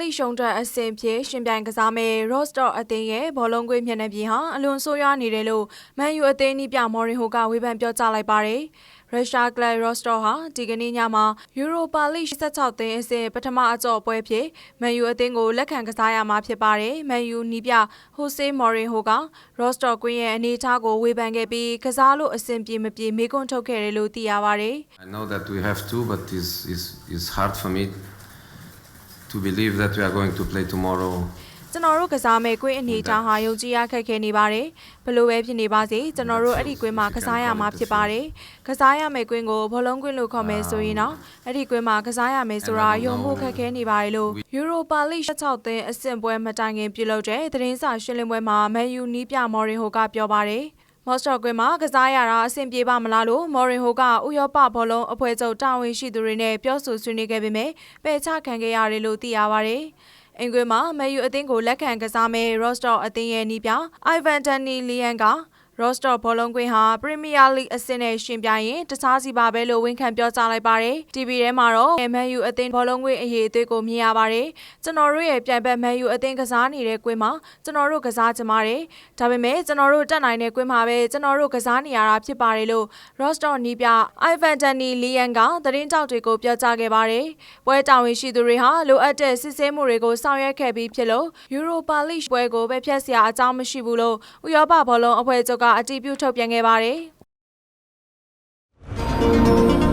လိရှုံးတက်အဆင့်ဖြစ်ရှင်ပြိုင်ကစားမဲ့ Rostov အသင်းရဲ့ဘောလုံးကွင်းမျက်နှာပြင်ဟာအလွန်ဆိုးရွားနေတယ်လို့မန်ယူအသင်းနီးပြမော်ရင်ဟိုကဝေဖန်ပြောကြားလိုက်ပါတယ်။ရုရှားကလပ်ရော့စတော့ဟာဒီကနေ့ညမှာယူရိုပါလိ16သင်းအဆင့်ပထမအကြော့ပွဲဖြစ်မန်ယူအသင်းကိုလက်ခံကစားရမှာဖြစ်ပါတယ်။မန်ယူနီးပြဟိုဆေးမော်ရင်ဟိုကရော့စတော့ကွင်းရဲ့အနေအထားကိုဝေဖန်ခဲ့ပြီးကစားလို့အဆင်ပြေမပြေမေးခွန်းထုတ်ခဲ့တယ်လို့သိရပါတယ်။ I know that we have to, but it's, it's, it's hard for me to believe that we are going to play tomorrow. ကျွန်တော်တို့ကစားမဲ့ကွင်းအနေအထားဟာယုံကြည်ရခက်ခဲနေပါတယ်ဘလို့ပဲဖြစ်နေပါစေကျွန်တော်တို့အဲ့ဒီကွင်းမှာကစားရမှာဖြစ်ပါတယ်ကစားရမယ့်ကွင်းကိုဘောလုံးကွင်းလို့ခေါ်မယ်ဆိုရင်တော့အဲ့ဒီကွင်းမှာကစားရမယ်ဆိုတာယုံဖို့ခက်ခဲနေပါတယ်လို့ယူရိုပါလိ16သင်းအဆင့်ပွဲမတိုင်ခင်ပြုလုပ်တဲ့သတင်းစာရှင်းလင်းပွဲမှာမန်ယူနီးပြမော်ရင်ဟိုကပြောပါတယ် မော့စတာကွင်းမှာကစားရတာအဆင်ပြေပါမလားလို့မော်ရင်ဟိုကဥရောပဘောလုံးအဖွဲ့ချုပ်တာဝန်ရှိသူတွေနဲ့ပြောဆိုဆွေးနွေးခဲ့ပေမဲ့ပယ်ချခံခဲ့ရတယ်လို့သိရပါတယ်။အင်္ဂွေမှာမန်ယူအသင်းကိုလက်ခံကစားမဲ့ရော့စတော့အသင်းရဲ့နီးပြအိုင်ဗန်ဒန်နီလီယန်က ရော့စတော့ဘောလုံးကွင်းဟာပရီးမီးယားလိအဆင့်နဲ့ရှင်ပြိုင်ရင်တခြားစီပါပဲလို့ဝန်ခံပြောကြားလိုက်ပါတယ်။ TV ထဲမှာတော့မန်ယူအသင်းဘောလုံးကွင်းအရေးအသွေးကိုမြင်ရပါတယ်။ကျွန်တော်တို့ရဲ့ပြိုင်ဘက်မန်ယူအသင်းကစားနေတဲ့ကွင်းမှာကျွန်တော်တို့ကစားကြပါတယ်။ဒါပေမဲ့ကျွန်တော်တို့တက်နိုင်တဲ့ကွင်းမှာပဲကျွန်တော်တို့ကစားနေရတာဖြစ်ပါတယ်လို့ Rostov နီးပြအိုင်ဗန်ဒန်နီလီယန်ကသတင်းကြောက်တွေကိုပြောကြားခဲ့ပါတယ်။ပွဲတာဝန်ရှိသူတွေဟာလိုအပ်တဲ့စစ်ဆေးမှုတွေကိုဆောင်ရွက်ခဲ့ပြီးဖြစ်လို့ Europa League ပွဲကိုပဲဖျက်စရာအကြောင်းမရှိဘူးလို့ဥရောပဘောလုံးအဖွဲ့ချုပ်ကအတည်ပြုထုတ်ပြန်ခဲ့ပါတယ်။